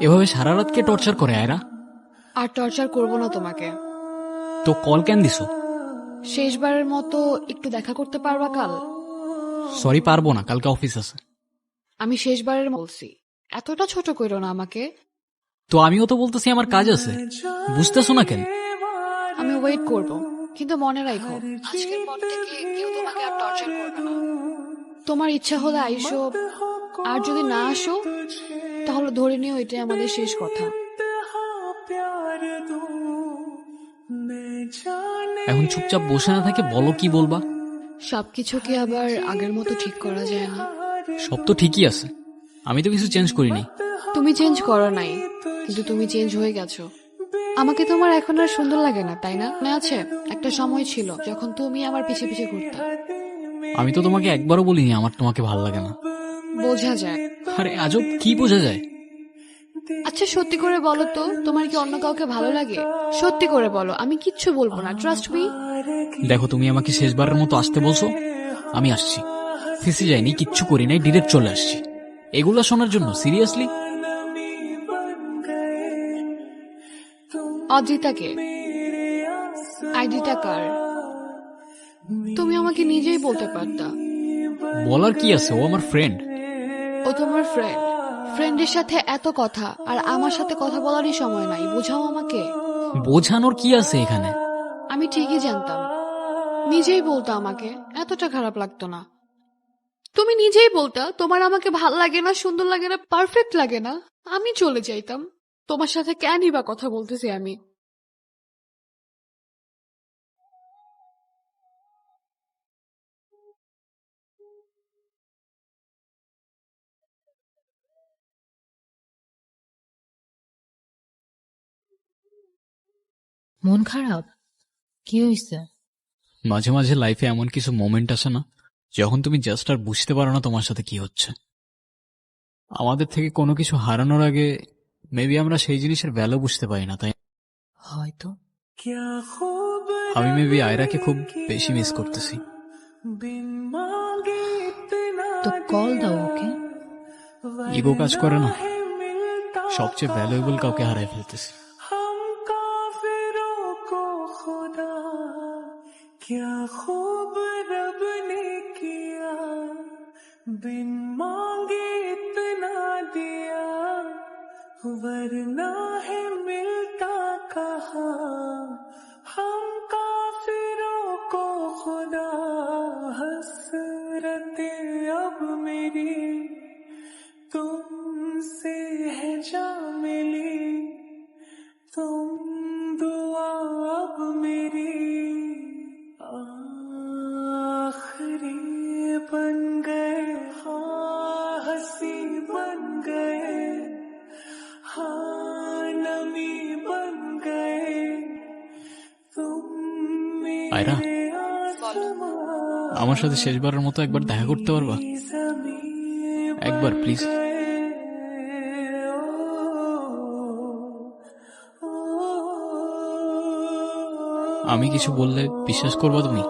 এভাবে সারা রাত কে টর্চার করে আয়রা? আর টর্চার করব না তোমাকে। তো কল কেন দিছো? শেষবারের মতো একটু দেখা করতে পারবা কাল? সরি পারব না কালকে অফিস আছে। আমি শেষবারের বলছি এতটা ছোট কইরো না আমাকে। তো আমিও তো বলতেছি আমার কাজ আছে। বুঝতেছো না কেন? আমি ওয়েট করব কিন্তু মনে রাখো আজকের পর থেকে কেউ তোমাকে আর টর্চার করবে না। তোমার ইচ্ছা হলে আইসো আর যদি না আসো তাহলে ধরে নিও এটাই আমাদের শেষ কথা। এখন চুপচাপ বসে না থাকে বলো কি বলবা? সবকিছুকে আবার আগের মতো ঠিক করা যায় না। সব তো ঠিকই আছে। আমি তো কিছু চেঞ্জ করিনি। তুমি চেঞ্জ করো নাই কিন্তু তুমি চেঞ্জ হয়ে গেছো। আমাকে তোমার এখন আর সুন্দর লাগে না তাই না? মনে আছে? একটা সময় ছিল যখন তুমি আমার পিছে পিছে ঘুরতে। আমি তো তোমাকে একবারও বলিনি আমার তোমাকে ভালো লাগে না। বোঝা যায়। আরে আজব কি বোঝা যায়? আচ্ছা সত্যি করে বলো তো তোমার কি অন্য কাউকে ভালো লাগে? সত্যি করে বলো আমি কিচ্ছু বলব না ট্রাস্ট মি দেখো তুমি আমাকে শেষবারের মতো আসতে বলছো আমি আসছি। ফেসে যাইনি কিচ্ছু করি নাই ডিরেক্ট চলে আসছি। এগুলা শোনার জন্য সিরিয়াসলি অদ্রিতাকে আইডিটা কার? তুমি আমাকে নিজেই বলতে পারতা। বলার কি আছে? ও আমার ফ্রেন্ড ও তোমার ফ্রেন্ড ফ্রেন্ডের সাথে এত কথা আর আমার সাথে কথা বলারই সময় নাই বোঝাও আমাকে। বোঝানোর কি আছে এখানে? আমি ঠিকই জানতাম। নিজেই বলতো আমাকে এতটা খারাপ লাগতো না। তুমি নিজেই বলতা তোমার আমাকে ভালো লাগে না সুন্দর লাগে না পারফেক্ট লাগে না। আমি চলে যাইতাম। তোমার সাথে কেনই বা কথা বলতেছি আমি? মন খারাপ? কি হয়েছে? মাঝে মাঝে লাইফে এমন কিছু মোমেন্ট আসে না যখন তুমি জাস্ট আর বুঝতে পারো না তোমার সাথে কি হচ্ছে। আমাদের থেকে কোনো কিছু হারানোর আগে মেবি আমরা সেই জিনিসের ভ্যালু বুঝতে পারি না তাই হয়তো। আমি মেবি আয়রাকে খুব বেশি মিস করতেছি। তো কল দাও ওকে। ইগো কাজ করে না। সবচেয়ে ভ্যালুয়েবল কাউকে হারাই ফেলতেছি। क्या खूब रब ने किया, बिन मांगे इतना दिया, वरना है मिलता कहा, हम काफिरों को खुदा, हसरते अब मेरी तुमसे আয়রা আমার সাথে শেষবারের মতো একবার দেখা করতে পারবা? একবার প্লিজ আমি কিছু বললে বিশ্বাস করবা তুমি?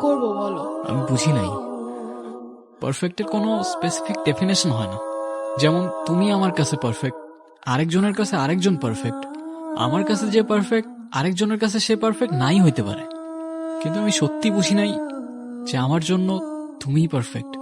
করব বলো। আমি বুঝি নাই। পারফেক্টের কোনো স্পেসিফিক ডেফিনেশন হয় না। যেমন তুমি আমার কাছে পারফেক্ট আরেকজনের কাছে আরেকজন পারফেক্ট আমার কাছে যে পারফেক্ট আরেকজনের কাছে সে পারফেক্ট নাই হইতে পারে। কিন্তু আমি সত্যি বুঝি নাই যে আমার জন্য তুমিই পারফেক্ট